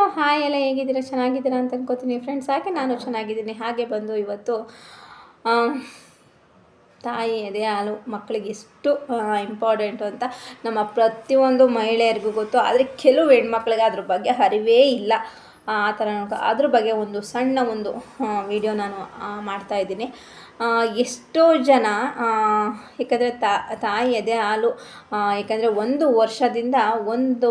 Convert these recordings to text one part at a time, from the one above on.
Hello, hi ಎಲ್ಲ ಹೇಗಿದ್ದೀರಾ? ಚೆನ್ನಾಗಿದ್ದೀರಾ ಅಂತ ಅನ್ಕೋತೀನಿ ಫ್ರೆಂಡ್ಸ್ ಹಾಗೆ ನಾನು ಚೆನ್ನಾಗಿದ್ದೀನಿ? ಹಾಗೆ ಬಂದು ಇವತ್ತು ತಾಯಿ ಎದೆ ಹಾಲು ಮಕ್ಕಳಿಗೆ ಎಷ್ಟು ಇಂಪಾರ್ಟೆಂಟು ಅಂತ ನಮ್ಮ ಪ್ರತಿಯೊಂದು ಮಹಿಳೆಯರಿಗೂ ಗೊತ್ತು. ಆದರೆ ಕೆಲವು ಹೆಣ್ಮಕ್ಳಿಗೆ ಅದ್ರ ಬಗ್ಗೆ ಅರಿವೇ ಇಲ್ಲ. ಆ ಥರ ಅದ್ರ ಬಗ್ಗೆ ಒಂದು ಸಣ್ಣ ಒಂದು ವಿಡಿಯೋ ನಾನು ಮಾಡ್ತಾ ಇದ್ದೀನಿ. ಎಷ್ಟೋ ಜನ ಏಕೆಂದರೆ ತಾಯಿ ಎದೆ ಹಾಲು ಏಕೆಂದರೆ ಯಾಕಂದರೆ ಒಂದು ವರ್ಷದಿಂದ ಒಂದು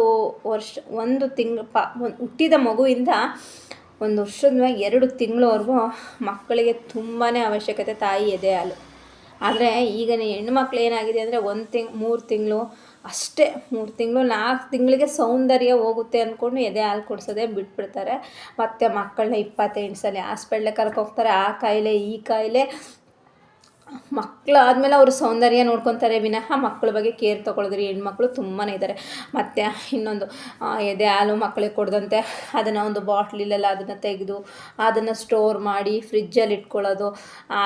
ವರ್ಷ, ಒಂದು ತಿಂಗಳು ಪ, ಒಂದು ಹುಟ್ಟಿದ ಮಗುವಿಂದ ಒಂದು ವರ್ಷದ ಎರಡು ತಿಂಗಳವರೆಗೂ ಮಕ್ಕಳಿಗೆ ತುಂಬಾ ಅವಶ್ಯಕತೆ ತಾಯಿ ಎದೆ ಹಾಲು. ಆದರೆ ಈಗಿನ ಮಕ್ಕಳು ಏನಾಗಿದೆ ಅಂದರೆ ಒಂದು ತಿಂಗ್, ಮೂರು ತಿಂಗಳು, ಅಷ್ಟೇ ಮೂರು ತಿಂಗಳು, ನಾಲ್ಕು ತಿಂಗಳಿಗೆ ಸೌಂದರ್ಯ ಹೋಗುತ್ತೆ ಅಂದ್ಕೊಂಡು ಎದೆ ಹಾಲು ಕೊಡಿಸೋದೇ ಬಿಟ್ಬಿಡ್ತಾರೆ. ಮತ್ತು ಮಕ್ಕಳನ್ನ ಇಪ್ಪತ್ತೆಂಟು ಸಲ ಹಾಸ್ಪಿಟ್ಲಿಗೆ ಕರ್ಕೋಗ್ತಾರೆ ಆ ಕಾಯಿಲೆ, ಈ ಕಾಯಿಲೆ ಮಕ್ಕಳು ಆದಮೇಲೆ ಅವರು ಸೌಂದರ್ಯ ನೋಡ್ಕೊತಾರೆ ವಿನಃ ಮಕ್ಕಳ ಬಗ್ಗೆ ಕೇರ್ ತೊಗೊಳಿದ್ರಿ ಹೆಣ್ಮಕ್ಳು ತುಂಬಾ ಇದ್ದಾರೆ. ಮತ್ತು ಇನ್ನೊಂದು ಎದೆ ಹಾಲು ಮಕ್ಕಳಿಗೆ ಕೊಡ್ದಂತೆ ಅದನ್ನು ಒಂದು ಬಾಟ್ಲಿಲೆಲ್ಲ ಅದನ್ನು ತೆಗೆದು ಅದನ್ನು ಸ್ಟೋರ್ ಮಾಡಿ ಫ್ರಿಜ್ಜಲ್ಲಿ ಇಟ್ಕೊಳ್ಳೋದು,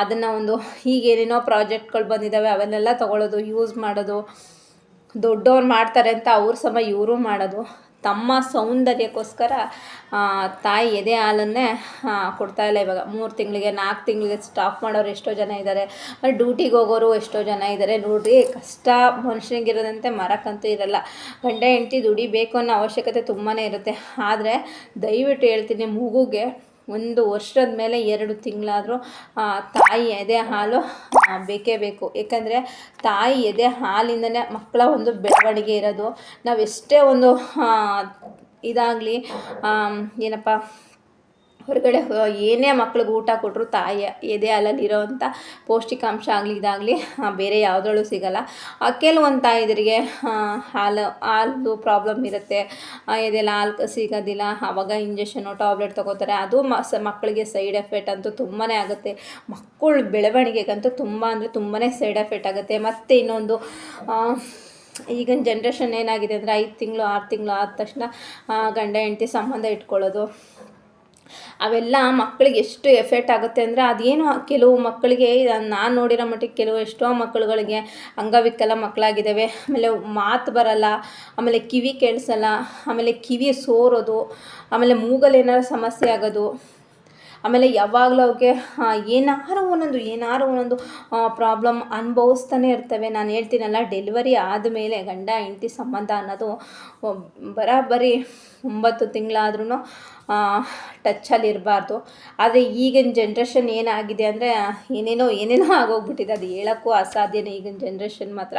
ಅದನ್ನು ಒಂದು ಈಗೇನೇನೋ ಪ್ರಾಜೆಕ್ಟ್ಗಳು ಬಂದಿದ್ದಾವೆ ಅವನ್ನೆಲ್ಲ ತೊಗೊಳೋದು ಯೂಸ್ ಮಾಡೋದು, ದೊಡ್ಡವ್ರು ಮಾಡ್ತಾರೆ ಅಂತ ಅವ್ರ ಸಮ ಇವರು ಮಾಡೋದು. ತಮ್ಮ ಸೌಂದರ್ಯಕ್ಕೋಸ್ಕರ ತಾಯಿ ಎದೆ ಹಾಲನ್ನೇ ಕೊಡ್ತಾ ಇಲ್ಲ ಇವಾಗ. ಮೂರು ತಿಂಗಳಿಗೆ ನಾಲ್ಕು ತಿಂಗಳಿಗೆ ಸ್ಟಾಪ್ ಮಾಡೋರು ಎಷ್ಟೋ ಜನ ಇದ್ದಾರೆ ಡ್ಯೂಟಿಗೆ ಹೋಗೋರು ಎಷ್ಟೋ ಜನ ಇದ್ದಾರೆ ನೋಡಿರಿ, ಕಷ್ಟ ಮನುಷ್ಯನಿಗಿರೋದಂತೆ ಮರಕ್ಕಂತೂ ಇರಲ್ಲ. ಗಂಡ, ಹೆಂಡತಿ ದುಡಿಬೇಕು ಅನ್ನೋ ಅವಶ್ಯಕತೆ ತುಂಬಾ ಇರುತ್ತೆ. ಆದರೆ ದಯವಿಟ್ಟು ಹೇಳ್ತೀನಿ, ಮಗುಗೆ ಒಂದು ವರ್ಷದ ಮೇಲೆ ಎರಡು ತಿಂಗಳಾದರೂ ತಾಯಿ ಎದೆ ಹಾಲು ಬೇಕೇ ಬೇಕು. ಏಕೆಂದರೆ ತಾಯಿ ಎದೆ ಹಾಲಿಂದನೇ ಮಕ್ಕಳ ಒಂದು ಬೆಳವಣಿಗೆ ಇರೋದು. ನಾವು ಎಷ್ಟೇ ಒಂದು ಇದಾಗಲಿ ಏನಪ್ಪ ಹೊರಗಡೆ ಏನೇ ಮಕ್ಳಿಗೆ ಊಟ ಕೊಟ್ಟರು ತಾಯಿ ಎದೆ ಹಾಲಲ್ಲಿರೋವಂಥ ಪೌಷ್ಟಿಕಾಂಶ ಆಗಲಿ ಇದಾಗಲಿ ಬೇರೆ ಯಾವುದ್ರಲ್ಲೂ ಸಿಗಲ್ಲ. ಕೆಲವೊಂದು ತಾಯಿದರಿಗೆ ಹಾಲು ಹಾಲು ಪ್ರಾಬ್ಲಮ್ ಇರುತ್ತೆ. ಎದೆಲ್ಲ ಹಾಲು ಸಿಗೋದಿಲ್ಲ. ಆವಾಗ ಇಂಜೆಕ್ಷನು ಟ್ಯಾಬ್ಲೆಟ್ ತೊಗೋತಾರೆ. ಅದು ಮಕ್ಕಳಿಗೆ ಸೈಡ್ ಎಫೆಕ್ಟ್ ಅಂತೂ ತುಂಬಾ ಆಗುತ್ತೆ. ಮಕ್ಕಳ ಬೆಳವಣಿಗೆಗಂತೂ ತುಂಬ ಅಂದರೆ ತುಂಬಾ ಸೈಡ್ ಎಫೆಕ್ಟ್ ಆಗುತ್ತೆ. ಮತ್ತು ಇನ್ನೊಂದು ಈಗಿನ ಜನ್ರೇಷನ್ ಏನಾಗಿದೆ ಅಂದರೆ ಐದು ತಿಂಗಳು, ಆರು ತಿಂಗಳು ಆದ ತಕ್ಷಣ ಗಂಡ, ಹೆಂಡತಿ ಸಂಬಂಧ ಇಟ್ಕೊಳ್ಳೋದು. ಅವೆಲ್ಲ ಮಕ್ಕಳಿಗೆ ಎಷ್ಟು ಎಫೆಕ್ಟ್ ಆಗುತ್ತೆ ಅಂದರೆ ಅದೇನು ಕೆಲವು ಮಕ್ಕಳಿಗೆ, ನಾನು ನೋಡಿರೋ ಮಟ್ಟಿಗೆ ಕೆಲವು ಎಷ್ಟೋ ಮಕ್ಕಳುಗಳಿಗೆ ಅಂಗವಿಕಲ ಮಕ್ಕಳಾಗಿದ್ದಾವೆ. ಆಮೇಲೆ ಮಾತು ಬರಲ್ಲ, ಆಮೇಲೆ ಕಿವಿ ಕೇಳಿಸಲ್ಲ, ಆಮೇಲೆ ಕಿವಿ ಸೋರೋದು, ಆಮೇಲೆ ಮೂಗಲ್ಲಿ ಏನಾರು ಸಮಸ್ಯೆ ಆಗೋದು. ಆಮೇಲೆ ಯಾವಾಗಲೂ ಅವಕ್ಕೆ ಏನಾರು ಒಂದೊಂದು ಏನಾರು ಒಂದೊಂದು ಪ್ರಾಬ್ಲಮ್ ಅನುಭವಿಸ್ತಾನೆ ಇರ್ತವೆ. ನಾನು ಹೇಳ್ತೀನಲ್ಲ ಡೆಲಿವರಿ ಆದಮೇಲೆ ಗಂಡ, ಹೆಂಡತಿ ಸಂಬಂಧ ಅನ್ನೋದು ಬರಾಬರಿ ಒಂಬತ್ತು ತಿಂಗಳಾದ್ರೂ ಟಚ್ಚಲ್ಲಿ ಇರಬಾರ್ದು. ಆದರೆ ಈಗಿನ ಜನ್ರೇಷನ್ ಏನಾಗಿದೆ ಅಂದರೆ, ಏನೇನೋ ಏನೇನೋ ಆಗೋಗ್ಬಿಟ್ಟಿದೆ. ಅದು ಹೇಳೋಕ್ಕೂ ಅಸಾಧ್ಯನೇ ಈಗಿನ ಜನ್ರೇಷನ್ ಮಾತ್ರ.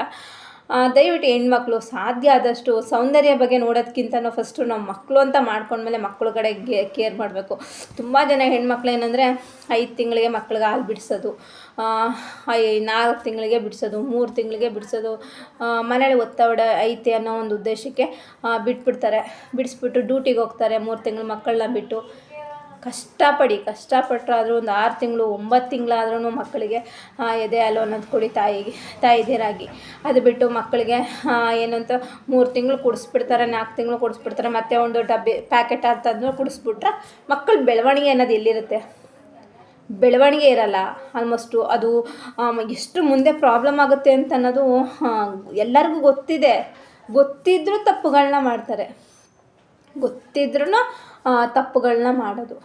ದಯವಿಟ್ಟು ಹೆಣ್ಮಕ್ಳು, ಸಾಧ್ಯ ಆದಷ್ಟು ಸೌಂದರ್ಯ ಬಗ್ಗೆ ನೋಡೋದಕ್ಕಿಂತನೂ ಫಸ್ಟು ನಾವು ಮಕ್ಕಳು ಅಂತ ಮಾಡ್ಕೊಂಡ್ಮೇಲೆ ಮಕ್ಕಳು ಕಡೆ ಕೇರ್ ಮಾಡಬೇಕು. ತುಂಬ ಜನ ಹೆಣ್ಮಕ್ಳು ಏನಂದರೆ ಐದು ತಿಂಗಳಿಗೆ ಮಕ್ಳಿಗೆ ಹಾಲು ಬಿಡಿಸೋದು ನಾಲ್ಕು ತಿಂಗಳಿಗೆ ಬಿಡಿಸೋದು, ಮೂರು ತಿಂಗಳಿಗೆ ಬಿಡಿಸೋದು ಮನೇಲಿ ಒತ್ತಡ ಐತೆ ಅನ್ನೋ ಒಂದು ಉದ್ದೇಶಕ್ಕೆ ಬಿಟ್ಬಿಡ್ತಾರೆ. ಬಿಡಿಸ್ಬಿಟ್ಟು ಡ್ಯೂಟಿಗೆ ಹೋಗ್ತಾರೆ, ಮೂರು ತಿಂಗಳು ಮಕ್ಕಳನ್ನ ಬಿಟ್ಟು. ಕಷ್ಟಪಡಿ ಕಷ್ಟಪಟ್ಟರಾದರೂ ಒಂದು ಆರು ತಿಂಗಳು, ಒಂಬತ್ತು ತಿಂಗಳಾದ್ರೂ ಮಕ್ಕಳಿಗೆ ಎದೆ ಹಾಲು ಅನ್ನೋದು ಕೊಡಿ ತಾಯಿಗೆ ತಾಯಿದಿರಾಗಿ. ಅದು ಬಿಟ್ಟು ಮಕ್ಕಳಿಗೆ ಏನಂತ ಮೂರು ತಿಂಗಳು ಕುಡಿಸ್ಬಿಡ್ತಾರೆ, ನಾಲ್ಕು ತಿಂಗಳು ಕುಡಿಸ್ಬಿಡ್ತಾರೆ, ಮತ್ತೆ ಒಂದು ಡಬ್ಬಿ, ಪ್ಯಾಕೆಟ್ ಅಂತಂದ್ರೆ ಕುಡಿಸ್ಬಿಟ್ರೆ ಮಕ್ಕಳ ಬೆಳವಣಿಗೆ ಅನ್ನೋದು ಎಲ್ಲಿರುತ್ತೆ ಬೆಳವಣಿಗೆ ಇರಲ್ಲ, ಆಲ್ಮೋಸ್ಟು ಅದು ಎಷ್ಟು ಮುಂದೆ ಪ್ರಾಬ್ಲಮ್ ಆಗುತ್ತೆ ಅಂತ ಅನ್ನೋದು ಎಲ್ಲರಿಗೂ ಗೊತ್ತಿದೆ. ಗೊತ್ತಿದ್ರೂ ತಪ್ಪುಗಳನ್ನ ಮಾಡ್ತಾರೆ. ಗೊತ್ತಿದ್ರೂ ತಪ್ಪುಗಳನ್ನ ಮಾಡೋದು.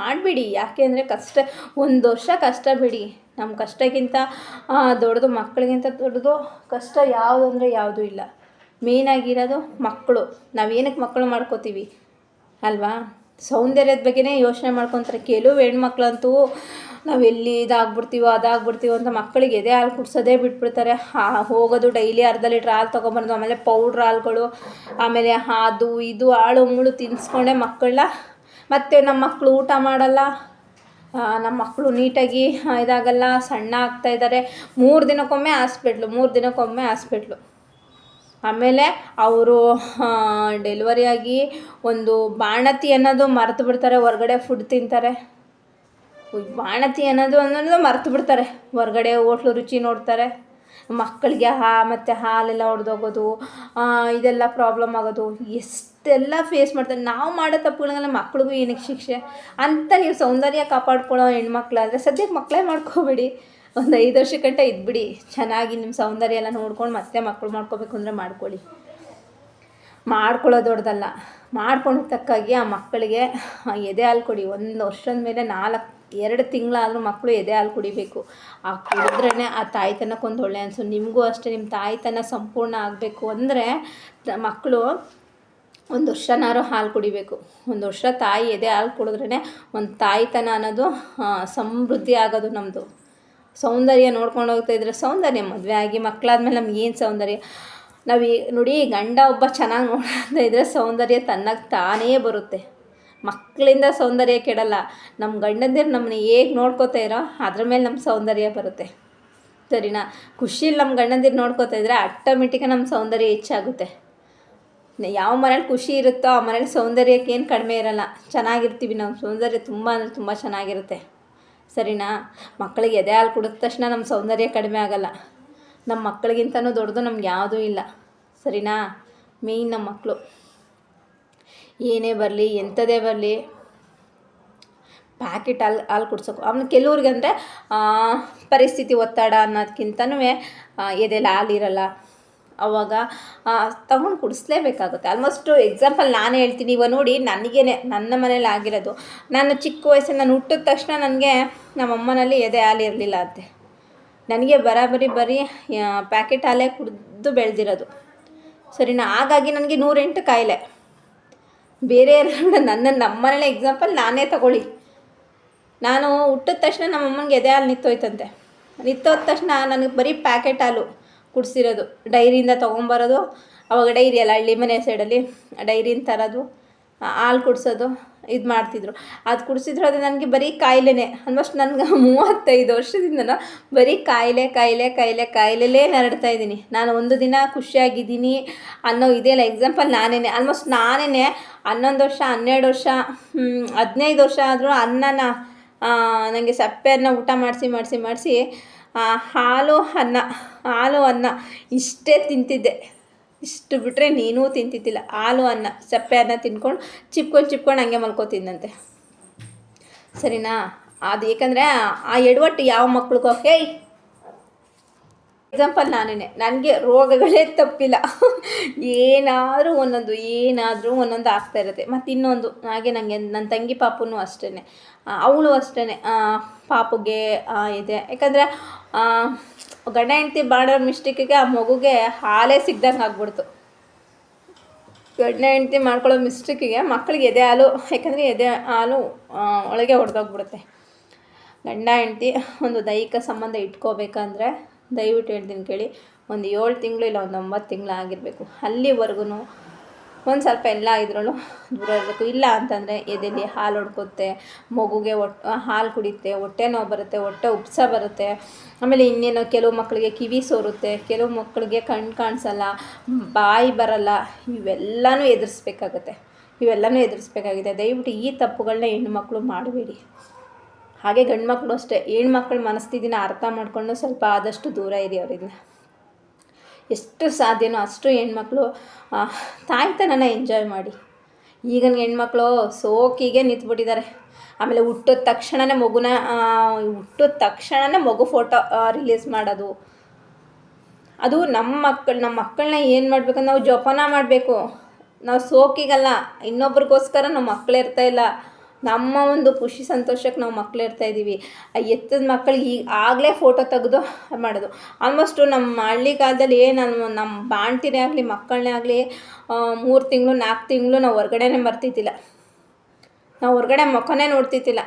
ಮಾಡಿಬಿಡಿ. ಯಾಕೆ ಅಂದರೆ ಕಷ್ಟ, ಒಂದು ವರ್ಷ ಕಷ್ಟ ಬಿಡಿ. ನಮ್ಮ ಕಷ್ಟಕ್ಕಿಂತ ದೊಡ್ಡದು ಮಕ್ಕಳಿಗಿಂತ ದೊಡ್ಡದು ಕಷ್ಟ ಯಾವುದು ಅಂದರೆ ಯಾವುದೂ ಇಲ್ಲ. ಮೇಯ್ನಾಗಿರೋದು ಮಕ್ಕಳು. ನಾವೇನಕ್ಕೆ ಮಕ್ಕಳು ಮಾಡ್ಕೋತೀವಿ? ಅಲ್ವಾ? ಸೌಂದರ್ಯದ ಬಗ್ಗೆನೇ ಯೋಚನೆ ಮಾಡ್ಕೊತಾರೆ. ಕೆಲವು ಹೆಣ್ಮಕ್ಳಂತೂ ನಾವು ಎಲ್ಲಿ ಇದಾಗ್ಬಿಡ್ತೀವೋ ಅದಾಗ್ಬಿಡ್ತೀವೋ ಅಂತ ಮಕ್ಕಳಿಗೆ ಎದೆ ಹಾಲು ಕುಡ್ಸೋದೇ ಬಿಟ್ಬಿಡ್ತಾರೆ. ಹೋಗೋದು ಡೈಲಿ ಅರ್ಧ ಲೀಟ್ರ್ ಹಾಲು ತೊಗೊಂಬಂದು, ಆಮೇಲೆ ಪೌಡ್ರ್ ಹಾಲುಗಳು, ಆಮೇಲೆ ಅದು ಇದು ಹಾಳು ಮುಳು ತಿನ್ಸ್ಕೊಂಡೆ ಮಕ್ಕಳನ್ನ ಮತ್ತು ನಮ್ಮ ಮಕ್ಕಳು ಊಟ ಮಾಡಲ್ಲ. ನಮ್ಮ ಮಕ್ಕಳು ನೀಟಾಗಿ ಇದಾಗಲ್ಲ, ಸಣ್ಣ ಆಗ್ತಾ ಇದ್ದಾರೆ ಮೂರು ದಿನಕ್ಕೊಮ್ಮೆ ಹಾಸ್ಪಿಟ್ಲು, ಮೂರು ದಿನಕ್ಕೊಮ್ಮೆ ಹಾಸ್ಪಿಟ್ಲು. ಆಮೇಲೆ ಅವರು ಡೆಲಿವರಿ ಆಗಿ ಒಂದು ಬಾಣತಿ ಅನ್ನೋದು ಮರೆತು ಬಿಡ್ತಾರೆ, ಹೊರಗಡೆ ಫುಡ್ ತಿಂತಾರೆ. ಬಾಣತಿ ಅನ್ನೋದು ಅನ್ನೋದು ಮರೆತು ಬಿಡ್ತಾರೆ, ಹೊರಗಡೆ ಹೋಟ್ಲು ರುಚಿ ನೋಡ್ತಾರೆ. ಮಕ್ಕಳಿಗೆ ಹಾ, ಮತ್ತು ಹಾಲೆಲ್ಲ ಹೊಡೆದೋಗೋದು ಇದೆಲ್ಲ ಪ್ರಾಬ್ಲಮ್ ಆಗೋದು, ಎಷ್ಟೆಲ್ಲ ಫೇಸ್ ಮಾಡ್ತಾರೆ. ನಾವು ಮಾಡೋ ತಪ್ಪುಗಳನ್ನೆಲ್ಲ ಮಕ್ಳಿಗೂ ಏನಕ್ಕೆ ಶಿಕ್ಷೆ? ಅಂತ ನೀವು ಸೌಂದರ್ಯ ಕಾಪಾಡ್ಕೊಳ್ಳೋ ಹೆಣ್ಮಕ್ಳಾದರೆ ಸದ್ಯಕ್ಕೆ ಮಕ್ಕಳೇ ಮಾಡ್ಕೋಬೇಡಿ. ಒಂದು ಐದು ವರ್ಷ ಗಂಟ ಇದ್ಬಿಡಿ. ಚೆನ್ನಾಗಿ ನಿಮ್ಮ ಸೌಂದರ್ಯ ಎಲ್ಲ ನೋಡ್ಕೊಂಡು ಮತ್ತೆ ಮಕ್ಕಳು ಮಾಡ್ಕೋಬೇಕು ಅಂದರೆ ಮಾಡ್ಕೊಳ್ಳಿ. ಮಾಡ್ಕೊಳ್ಳೋ ದೊಡ್ಡದಲ್ಲ. ತಕ್ಕಾಗಿ ಆ ಮಕ್ಕಳಿಗೆ ಎದೆ ಹಾಲು ಕುಡಿ. ಒಂದು ವರ್ಷದ ಮೇಲೆ ನಾಲ್ಕು, ಎರಡು ತಿಂಗಳಾದರೂ ಮಕ್ಕಳು ಎದೆ ಹಾಲು ಕುಡಿಬೇಕು. ಆ ಕುಡಿದ್ರೇ ಆ ತಾಯ್ತನಕ್ಕೊಂದು ಒಳ್ಳೆ ಅನಿಸು. ನಿಮಗೂ ಅಷ್ಟೇ ನಿಮ್ಮ ತಾಯ್ತನ ಸಂಪೂರ್ಣ ಆಗಬೇಕು ಅಂದರೆ ಮಕ್ಕಳು ಒಂದು ವರ್ಷನಾರು ಹಾಲು ಕುಡಿಬೇಕು. ಒಂದು ವರ್ಷ ತಾಯಿ ಎದೆ ಹಾಲು ಕುಡಿದ್ರೇ ಒಂದು ತಾಯ್ತನ ಅನ್ನೋದು ಸಮೃದ್ಧಿ ಆಗೋದು ನಮ್ಮದು ಸೌಂದರ್ಯ ನೋಡ್ಕೊಂಡು ಹೋಗ್ತಾ ಇದ್ರೆ ಸೌಂದರ್ಯ ಮದುವೆ ಆಗಿ ಮಕ್ಕಳಾದ್ಮೇಲೆ ನಮ್ಗೆ ಏನು ಸೌಂದರ್ಯ? ನಾವು ಈ ನೋಡಿ ಗಂಡ ಒಬ್ಬ ಚೆನ್ನಾಗಿ ನೋಡ್ತಾ ಇದ್ರೆ ಸೌಂದರ್ಯ ತನ್ನಾಗ ತಾನೇ ಬರುತ್ತೆ. ಮಕ್ಕಳಿಂದ ಸೌಂದರ್ಯ ಕೆಡಲ್ಲ. ನಮ್ಮ ಗಂಡಂದಿರು ನಮ್ಮನ್ನ ಹೇಗೆ ನೋಡ್ಕೋತಾ ಇರೋ ಅದ್ರ ಮೇಲೆ ನಮ್ಮ ಸೌಂದರ್ಯ ಬರುತ್ತೆ. ಸರಿನಾ? ಖುಷಿಲಿ ನಮ್ಮ ಗಂಡಂದಿರು ನೋಡ್ಕೋತಾ ಇದ್ದರೆ ಆಟೋಮೆಟಿಕಾಗಿ ನಮ್ಮ ಸೌಂದರ್ಯ ಹೆಚ್ಚಾಗುತ್ತೆ. ಯಾವ ಮನೇಲಿ ಖುಷಿ ಇರುತ್ತೋ ಆ ಮನೇಲಿ ಸೌಂದರ್ಯಕ್ಕೇನು ಕಡಿಮೆ ಇರೋಲ್ಲ. ಚೆನ್ನಾಗಿರ್ತೀವಿ ನಮ್ಮ ಸೌಂದರ್ಯ ತುಂಬ ಅಂದರೆ ತುಂಬ ಚೆನ್ನಾಗಿರುತ್ತೆ. ಸರಿನಾ? ಮಕ್ಕಳಿಗೆ ಎದೆ ಹಾಲು ಕುಡಿದ ತಕ್ಷಣ ನಮ್ಮ ಸೌಂದರ್ಯ ಕಡಿಮೆ ಆಗಲ್ಲ. ನಮ್ಮ ಮಕ್ಕಳಿಗಿಂತನೂ ದೊಡ್ಡದು ನಮ್ಗೆ ಯಾವುದೂ ಇಲ್ಲ. ಸರಿನಾ? ಮೇಯ್ನ್ ನಮ್ಮ ಮಕ್ಕಳು ಏನೇ ಬರಲಿ, ಎಂಥದೇ ಬರಲಿ ಪ್ಯಾಕೆಟ್ ಹಾಲು ಹಾಲು ಕುಡ್ಸೋಕು. ಅವನು ಕೆಲವ್ರಿಗೆ ಅಂದರೆ ಪರಿಸ್ಥಿತಿ ಒತ್ತಡ ಅನ್ನೋದಕ್ಕಿಂತನೂ ಎದೆಲಿ ಹಾಲಿರಲ್ಲ ಅವಾಗ ತಗೊಂಡು ಕುಡಿಸ್ಲೇಬೇಕಾಗುತ್ತೆ. ಆಲ್ಮೋಸ್ಟು ಎಕ್ಸಾಂಪಲ್ ನಾನೇ ಹೇಳ್ತೀನಿ. ಇವಾಗ ನೋಡಿ ನನಗೇನೆ, ನನ್ನ ಮನೇಲಿ ಆಗಿರೋದು. ನಾನು ಚಿಕ್ಕ ವಯಸ್ಸಲ್ಲಿ ನಾನು ಹುಟ್ಟಿದ ತಕ್ಷಣ ನನಗೆ ನಮ್ಮಮ್ಮನಲ್ಲಿ ಎದೆ ಹಾಲು ಇರಲಿಲ್ಲ ಅಂತೆ. ನನಗೆ ಬರಾಬರಿ ಬರೀ ಪ್ಯಾಕೆಟ್ ಹಾಲೇ ಕುಡಿದು ಬೆಳೆದಿರೋದು. ಸರಿನಾ? ಹಾಗಾಗಿ ನನಗೆ ನೂರೆಂಟು ಕಾಯಿಲೆ. ಬೇರೆ ನನ್ನ ನಮ್ಮನೇ ಎಕ್ಸಾಂಪಲ್ ನಾನೇ ತಗೊಳ್ಳಿ. ನಾನು ಹುಟ್ಟಿದ ತಕ್ಷಣ ನಮ್ಮಮ್ಮನಿಗೆ ಎದೆ ಹಾಲು ನಿಂತೋಯ್ತಂತೆ. ನಿಂತೋದ ತಕ್ಷಣ ನನಗೆ ಬರೀ ಪ್ಯಾಕೆಟ್ ಹಾಲು ಕುಡಿಸಿರೋದು. ಡೈರಿಯಿಂದ ತೊಗೊಂಬರೋದು, ಅವಾಗ ಡೈರಿ ಅಲ್ಲ ಹಳ್ಳಿ ಮನೆ ಸೈಡಲ್ಲಿ ಡೈರಿಯಿಂದ ತರೋದು ಹಾಲು ಕುಡಿಸೋದು ಇದು ಮಾಡ್ತಿದ್ರು. ಅದು ಕುಡಿಸಿದ್ರು, ಅದು ನನಗೆ ಬರೀ ಕಾಯಿಲೆನೆ. ಆಲ್ಮೋಸ್ಟ್ ನನಗೆ ಮೂವತ್ತೈದು ವರ್ಷದಿಂದ ಬರೀ ಕಾಯಿಲೆ ಕಾಯಿಲೆ ಕಾಯಿಲೆ, ಕಾಯಿಲೆಲೇ ನರಡ್ತಾ ಇದ್ದೀನಿ. ನಾನು ಒಂದು ದಿನ ಖುಷಿಯಾಗಿದ್ದೀನಿ ಅನ್ನೋ ಇದೆಯಲ್ಲ ಎಕ್ಸಾಂಪಲ್ ನಾನೇ ಆಲ್ಮೋಸ್ಟ್ ನಾನೇ ಹನ್ನೊಂದು ವರ್ಷ, ಹನ್ನೆರಡು ವರ್ಷ ಹದಿನೈದು ವರ್ಷ ಆದರೂ ಅನ್ನನ ನನಗೆ ಸಪ್ಪೆಯನ್ನು ಊಟ ಮಾಡಿಸಿ ಮಾಡಿಸಿ ಮಾಡಿಸಿ ಹಾಲು ಅನ್ನ ಹಾಲು ಅನ್ನ ಇಷ್ಟೇ ತಿಂತಿದ್ದೆ. ಇಷ್ಟು ಬಿಟ್ಟರೆ ನೀನೂ ತಿಂತಿದ್ದಿಲ್ಲ. ಹಾಲು, ಅನ್ನ, ಸಪ್ಪೆ ಅನ್ನ ತಿನ್ಕೊಂಡು ಚಿಪ್ಕೊಂಡು ಚಿಪ್ಕೊಂಡು ಹಂಗೆ ಮಲ್ಕೋತಿದ್ದಂತೆ ಸರಿನಾ? ಅದು ಏಕೆಂದರೆ ಆ ಎಡವಟ್ಟು ಯಾವ ಮಕ್ಳಿಗೂ, ಹೇಯ್! ಎಕ್ಸಾಂಪಲ್ ನಾನೇ ನನಗೆ ರೋಗಗಳೇ ತಪ್ಪಿಲ್ಲ. ಏನಾದರೂ ಒಂದೊಂದು ಏನಾದರೂ ಒಂದೊಂದು ಆಗ್ತಾ ಇರುತ್ತೆ. ಮತ್ತು ಇನ್ನೊಂದು, ಹಾಗೆ ನನಗೆ ನನ್ನ ತಂಗಿ ಪಾಪುನೂ ಅಷ್ಟೇ ಅವಳು ಅಷ್ಟೇ ಪಾಪುಗೆ ಇದೆ. ಯಾಕಂದರೆ ಗಂಡ ಹೆಂಡ್ತಿ ಮಾಡೋ ಮಿಸ್ಟೇಕಿಗೆ ಆ ಮಗುಗೆ ಹಾಲೇ ಸಿಗ್ದಂಗೆ ಆಗ್ಬಿಡ್ತು. ಗಂಡ ಹೆಂಡ್ತಿ ಮಾಡ್ಕೊಳ್ಳೋ ಮಿಸ್ಟೇಕಿಗೆ ಮಕ್ಕಳಿಗೆ ಎದೆ ಹಾಲು, ಯಾಕಂದರೆ ಎದೆ ಹಾಲು ಒಳಗೆ ಹೊಡೆದೋಗ್ಬಿಡುತ್ತೆ. ಗಂಡ ಹೆಂಡತಿ ಒಂದು ದೈಹಿಕ ಸಂಬಂಧ ಇಟ್ಕೋಬೇಕಂದ್ರೆ ದಯವಿಟ್ಟು ಹೇಳ್ತೀನಿ ಕೇಳಿ, ಒಂದು ಏಳು ತಿಂಗಳು ಇಲ್ಲ, ಒಂದು ಒಂಬತ್ತು ತಿಂಗಳು ಆಗಿರಬೇಕು. ಅಲ್ಲಿವರೆಗೂ ಒಂದು ಸ್ವಲ್ಪ ಎಲ್ಲ ಇದ್ರೂ ದೂರ ಇರಬೇಕು. ಇಲ್ಲ ಅಂತಂದರೆ ಎದೆಲಿ ಹಾಲು ಹೊಡ್ಕೊತ್ತೆ ಮಗುಗೆ ಒಟ್ಟು ಹಾಲು ಕುಡಿಯುತ್ತೆ ಹೊಟ್ಟೆ ನೋವು ಬರುತ್ತೆ, ಹೊಟ್ಟೆ ಉಪ್ಸ ಬರುತ್ತೆ. ಆಮೇಲೆ ಇನ್ನೇನು ಕೆಲವು ಮಕ್ಕಳಿಗೆ ಕಿವಿ ಸೋರುತ್ತೆ, ಕೆಲವು ಮಕ್ಕಳಿಗೆ ಕಣ್ಣು ಕಾಣಿಸಲ್ಲ, ಬಾಯಿ ಬರಲ್ಲ, ಇವೆಲ್ಲನೂ ಎದುರಿಸ್ಬೇಕಾಗತ್ತೆ. ಇವೆಲ್ಲನೂ ಎದುರಿಸ್ಬೇಕಾಗಿದೆ. ದಯವಿಟ್ಟು ಈ ತಪ್ಪುಗಳನ್ನ ಹೆಣ್ಮಕ್ಳು ಮಾಡಬೇಡಿ. ಹಾಗೆ ಗಂಡು ಮಕ್ಕಳು ಅಷ್ಟೇ. ಹೆಣ್ಮಕ್ಳ ಮನಸ್ಥಿತಿನ ಅರ್ಥ ಮಾಡಿಕೊಂಡು ಸ್ವಲ್ಪ ಆದಷ್ಟು ದೂರ ಇರಿ ಅವರಿಂದ ಎಷ್ಟು ಸಾಧ್ಯನೋ ಅಷ್ಟು ಹೆಣ್ಮಕ್ಳು ತಾಯ್ತನನ ಎಂಜಾಯ್ ಮಾಡಿ. ಈಗಿನ ಹೆಣ್ಮಕ್ಳು ಸೋಕಿಗೆ ನಿಂತ್ಬಿಟ್ಟಿದ್ದಾರೆ ಆಮೇಲೆ ಹುಟ್ಟಿದ ತಕ್ಷಣವೇ ಮಗುನ ಹುಟ್ಟೋದ ತಕ್ಷಣವೇ ಮಗು ಫೋಟೋ ರಿಲೀಸ್ ಮಾಡೋದು. ಅದು ನಮ್ಮ ಮಕ್ಕಳು, ನಮ್ಮ ಮಕ್ಕಳನ್ನ ಏನು ಮಾಡಬೇಕು? ನಾವು ಜೋಪಾನ ಮಾಡಬೇಕು. ನಾವು ಸೋಕಿಗಲ್ಲ. ಇನ್ನೊಬ್ರಿಗೋಸ್ಕರ ನಮ್ಮ ಮಕ್ಕಳು ಇರ್ತಾ ಇಲ್ಲ. ನಮ್ಮ ಒಂದು ಖುಷಿ ಸಂತೋಷಕ್ಕೆ ನಾವು ಇರ್ತಾ ಇದ್ದೀವಿ. ಎತ್ತದ ಮಕ್ಕಳಿಗೆ ಈಗ ಆಗಲೇ ಫೋಟೋ ತೆಗೆದು ಮಾಡೋದು. ಆಲ್ಮೋಸ್ಟು ನಮ್ಮ ಹಳ್ಳಿ ಕಾಲದಲ್ಲಿ ನಾನು ನಮ್ಮ ಬಾಣ್ತಿನೇ ಆಗಲಿ ಮಕ್ಕಳನ್ನೇ ಆಗಲಿ ಮೂರು ತಿಂಗಳು ನಾಲ್ಕು ತಿಂಗಳು ನಾವು ಹೊರ್ಗಡೆನೇ ಬರ್ತಿದ್ದಿಲ್ಲ ನಾವು ಹೊರ್ಗಡೆ ಮುಖನೇ ನೋಡ್ತಿದ್ದಿಲ್ಲ.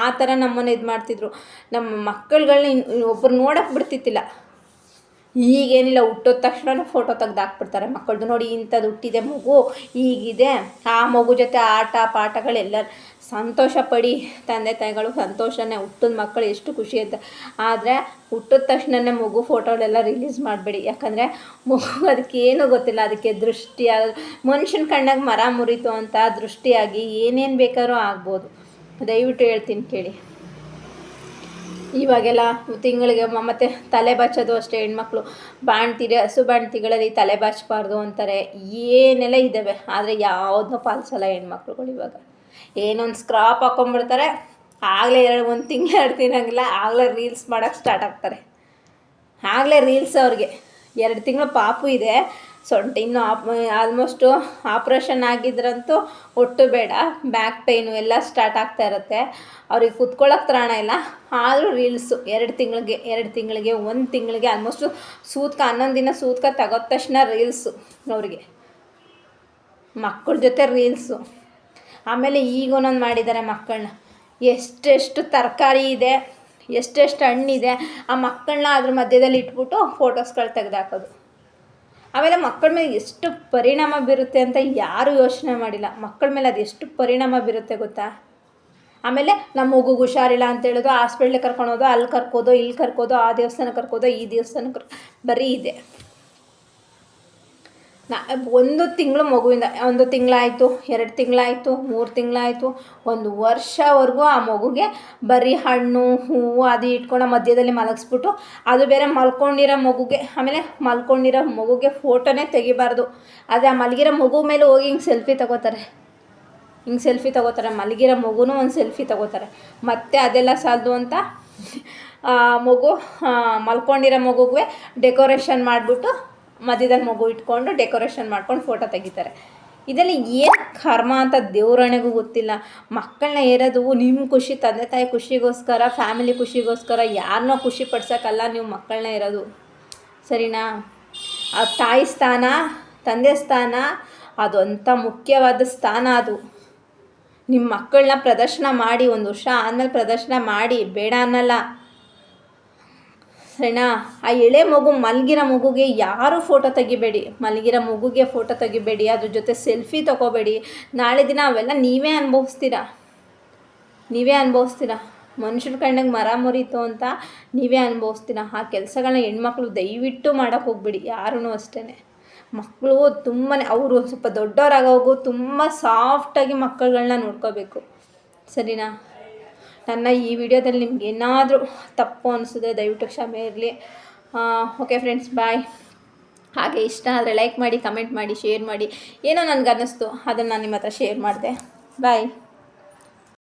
ಆ ಥರ ನಮ್ಮನ್ನು ಇದು ಮಾಡ್ತಿದ್ರು ನಮ್ಮ ಮಕ್ಕಳುಗಳನ್ನ ಒಬ್ಬರು ನೋಡೋಕೆ ಬಿಡ್ತಿದ್ದಿಲ್ಲ. ಈಗೇನಿಲ್ಲ, ಹುಟ್ಟೋದ ತಕ್ಷಣ ಫೋಟೋ ತೆಗ್ದು ಹಾಕ್ಬಿಡ್ತಾರೆ. ಮಕ್ಕಳದು ನೋಡಿ ಇಂಥದ್ದು ಹುಟ್ಟಿದೆ ಮಗು ಈಗಿದೆ ಆ ಮಗು ಜೊತೆ ಆಟ, ಪಾಠಗಳೆಲ್ಲ ಸಂತೋಷ ಪಡಿ. ತಂದೆ ತಾಯಿಗಳು ಸಂತೋಷನೇ, ಹುಟ್ಟಿದ ಮಕ್ಕಳು ಎಷ್ಟು ಖುಷಿ ಅಂತ. ಆದರೆ ಹುಟ್ಟಿದ ತಕ್ಷಣನೇ ಮಗು ಫೋಟೋಗಳೆಲ್ಲ ರಿಲೀಸ್ ಮಾಡಬೇಡಿ. ಯಾಕಂದರೆ ಮಗು ಅದಕ್ಕೆ ಏನೂ ಗೊತ್ತಿಲ್ಲ. ಅದಕ್ಕೆ ದೃಷ್ಟಿ ಮನುಷ್ಯನ ಕಣ್ಣಾಗ ಮರ ಮುರಿತು ಅಂತ ದೃಷ್ಟಿಯಾಗಿ ಏನೇನು ಬೇಕಾದ್ರೂ ಆಗ್ಬೋದು. ದಯವಿಟ್ಟು ಹೇಳ್ತೀನಿ ಕೇಳಿ. ಇವಾಗೆಲ್ಲ ತಿಂಗಳಿಗೆ ಮತ್ತೆ ತಲೆ ಬಾಚೋದು ಅಷ್ಟೇ ಹೆಣ್ಮಕ್ಳು. ಬಾಣ್ತಿರಿ ಹಸು ಬಾಣ್ತಿಗಳಲ್ಲಿ ತಲೆ ಬಾಚಬಾರ್ದು ಅಂತಾರೆ. ಏನೆಲ್ಲ ಇದ್ದಾವೆ ಆದರೆ ಯಾವುದನ್ನೂ ಪಾಲಿಸಲ್ಲ ಹೆಣ್ಮಕ್ಳುಗಳು ಇವಾಗ. ಏನೊಂದು ಸ್ಕ್ರಾಪ್ ಹಾಕೊಂಡ್ಬಿಡ್ತಾರೆ. ಆಗಲೇ ಎರಡು, ಒಂದು ತಿಂಗಳು, ಎರಡು ತಿನ್ನಂಗಿಲ್ಲ ಆಗಲೇ ರೀಲ್ಸ್ ಮಾಡೋಕ್ಕೆ ಸ್ಟಾರ್ಟ್ ಆಗ್ತಾರೆ. ಆಗಲೇ ರೀಲ್ಸ್ ಅವ್ರಿಗೆ. ಎರಡು ತಿಂಗಳು ಪಾಪು ಇದೆ. ಸೊಂಟ ಇನ್ನು ಆಪ್ ಆಲ್ಮೋಸ್ಟು ಆಪ್ರೇಷನ್ ಆಗಿದ್ರಂತೂ ಒಟ್ಟು ಬೇಡ. ಬ್ಯಾಕ್ ಪೇಯ್ನು ಎಲ್ಲ ಸ್ಟಾರ್ಟ್ ಆಗ್ತಾ ಇರುತ್ತೆ. ಅವ್ರಿಗೆ ಕುತ್ಕೊಳ್ಳೋಕೆ ತ್ರಾಣ ಇಲ್ಲ. ಆದರೂ ರೀಲ್ಸು ಎರಡು ತಿಂಗಳಿಗೆ ಎರಡು ತಿಂಗಳಿಗೆ, ಒಂದು ತಿಂಗಳಿಗೆ ಆಲ್ಮೋಸ್ಟು ಸೂತ್ಕ, ಹನ್ನೊಂದು ದಿನ ಸೂತ್ಕ ತಗೋದ ತಕ್ಷಣ ರೀಲ್ಸು ಅವ್ರಿಗೆ. ಮಕ್ಕಳ ಜೊತೆ ರೀಲ್ಸು ಆಮೇಲೆ ಈಗ ಒಂದೊಂದು ಮಾಡಿದ್ದಾರೆ ಮಕ್ಕಳನ್ನ ಎಷ್ಟೆಷ್ಟು ತರಕಾರಿ ಇದೆ, ಎಷ್ಟೆಷ್ಟು ಹಣ್ಣಿದೆ ಆ ಮಕ್ಕಳನ್ನ ಅದ್ರ ಮಧ್ಯದಲ್ಲಿ ಇಟ್ಬಿಟ್ಟು ಫೋಟೋಸ್ಗಳು ತೆಗೆದಾಕೋದು ಆಮೇಲೆ ಮಕ್ಕಳ ಮೇಲೆ ಎಷ್ಟು ಪರಿಣಾಮ ಬೀರುತ್ತೆ ಅಂತ ಯಾರೂ ಯೋಚನೆ ಮಾಡಿಲ್ಲ. ಮಕ್ಕಳ ಮೇಲೆ ಅದು ಎಷ್ಟು ಪರಿಣಾಮ ಬೀರುತ್ತೆ ಗೊತ್ತಾ? ಆಮೇಲೆ ನಮ್ಮ ಮಗುಗೆ ಹುಷಾರಿಲ್ಲ ಅಂತ ಹೇಳೋದು, ಹಾಸ್ಪಿಟ್ಲಿಗೆ ಹೋದೋ ಅಲ್ಲಿ ಕರ್ಕೋದು, ಇಲ್ಲಿ ಕರ್ಕೋದು, ಆ ದೇವಸ್ಥಾನ ಕರ್ಕೋದು, ಈ ದೇವಸ್ಥಾನ ಕರ್ ಬರೀ ಇದೆ. ನಾ, ಒಂದು ತಿಂಗಳು ಮಗುವಿಂದ, ಒಂದು ತಿಂಗಳಾಯಿತು, ಎರಡು ತಿಂಗಳಾಯಿತು, ಮೂರು ತಿಂಗಳಾಯಿತು, ಒಂದು ವರ್ಷವರೆಗೂ ಆ ಮಗುಗೆ ಬರೀ ಹಣ್ಣು, ಹೂವು ಅದು ಇಟ್ಕೊಂಡು ಮಧ್ಯದಲ್ಲಿ ಮಲಗಿಸ್ಬಿಟ್ಟು ಅದು ಬೇರೆ ಮಲ್ಕೊಂಡಿರೋ ಮಗುಗೆ, ಆಮೇಲೆ ಮಲ್ಕೊಂಡಿರೋ ಮಗುಗೆ ಫೋಟೋನೇ ತೆಗಿಬಾರ್ದು. ಆದರೆ ಆ ಮಲಗಿರೋ ಮಗು ಮೇಲೆ ಹೋಗಿ ಹಿಂಗೆ ಸೆಲ್ಫಿ ತಗೋತಾರೆ. ಹಿಂಗೆ ಸೆಲ್ಫಿ ತಗೋತಾರೆ. ಮಲಗಿರೋ ಮಗುನೂ ಒಂದು ಸೆಲ್ಫಿ ತಗೋತಾರೆ. ಮತ್ತೆ ಅದೆಲ್ಲ ಸಾಲದು ಅಂತ ಮಗು ಮಲ್ಕೊಂಡಿರೋ ಮಗುಗೆ ಡೆಕೋರೇಷನ್ ಮಾಡಿಬಿಟ್ಟು ಮಧ್ಯದಲ್ಲಿ ಮಗು ಇಟ್ಕೊಂಡು ಡೆಕೋರೇಷನ್ ಮಾಡ್ಕೊಂಡು ಫೋಟೋ ತೆಗಿತಾರೆ. ಇದರಲ್ಲಿ ಏನು ಕರ್ಮ ಅಂತ ದೇವ್ರಣೆಗೂ ಗೊತ್ತಿಲ್ಲ. ಮಕ್ಕಳನ್ನ ಏರೋದು ನಿಮ್ಮ ಖುಷಿ, ತಂದೆ ತಾಯಿ ಖುಷಿಗೋಸ್ಕರ ಫ್ಯಾಮಿಲಿ ಖುಷಿಗೋಸ್ಕರ ಯಾರನ್ನೋ ಖುಷಿ ಪಡ್ಸೋಕ್ಕಲ್ಲ ನೀವು ಮಕ್ಕಳನ್ನ ಇರೋದು ಸರಿನಾ? ಆ ತಾಯಿ ಸ್ಥಾನ, ತಂದೆ ಸ್ಥಾನ ಅದು ಮುಖ್ಯವಾದ ಸ್ಥಾನ ಅದು. ನಿಮ್ಮ ಮಕ್ಕಳನ್ನ ಪ್ರದರ್ಶನ ಮಾಡಿ, ಒಂದು ವರ್ಷ ಆದಮೇಲೆ ಪ್ರದರ್ಶನ ಮಾಡಿ, ಬೇಡ ಅನ್ನಲ್ಲ. ಸರಿನಾ ಆ ಎಳೆ ಮಗು ಮಲಗಿರ ಮಗುಗೆ ಯಾರೂ ಫೋಟೋ ತೆಗಿಬೇಡಿ? ಮಲಗಿರೋ ಮಗುಗೆ ಫೋಟೋ ತೆಗಿಬೇಡಿ, ಅದ್ರ ಜೊತೆ ಸೆಲ್ಫಿ ತೊಗೋಬೇಡಿ. ನಾಳೆ ದಿನ ಅವೆಲ್ಲ ನೀವೇ ಅನುಭವಿಸ್ತೀರಾ? ನೀವೇ ಅನುಭವಿಸ್ತೀರಾ? ಮನುಷ್ಯರ ಕಣ್ಣಿಗೆ ಮರ ಮುರಿತು ಅಂತ ನೀವೇ ಅನುಭವಿಸ್ತೀರ? ಆ ಕೆಲಸಗಳನ್ನ ಹೆಣ್ಮಕ್ಳು ದಯವಿಟ್ಟು ಮಾಡೋಕ್ಕೆ ಹೋಗ್ಬೇಡಿ ಯಾರೂ ಅಷ್ಟೇ ಮಕ್ಕಳು ತುಂಬಾ ಅವರು ಸ್ವಲ್ಪ ದೊಡ್ಡವರಾಗೋಗು ತುಂಬ ಸಾಫ್ಟಾಗಿ ಮಕ್ಕಳುಗಳನ್ನ ನೋಡ್ಕೋಬೇಕು. ಸರಿನಾ? ನನ್ನ ಈ ವಿಡಿಯೋದಲ್ಲಿ ನಿಮ್ಗೆ ಏನಾದರೂ ತಪ್ಪು ಅನಿಸಿದ್ರೆ ದಯವಿಟ್ಟು ಕ್ಷಮೆ ಇರಲಿ. ಓಕೆ ಫ್ರೆಂಡ್ಸ್ ಬಾಯ್ ಹಾಗೆ ಇಷ್ಟ ಆದರೆ ಲೈಕ್ ಮಾಡಿ ಕಮೆಂಟ್ ಮಾಡಿ ಶೇರ್ ಮಾಡಿ. ಏನೋ ನನಗೆ ಅನ್ನಿಸ್ತು ಅದನ್ನು ನಾನು ನಿಮ್ಮ ಹತ್ರ ಶೇರ್ ಮಾಡಿದೆ. ಬಾಯ್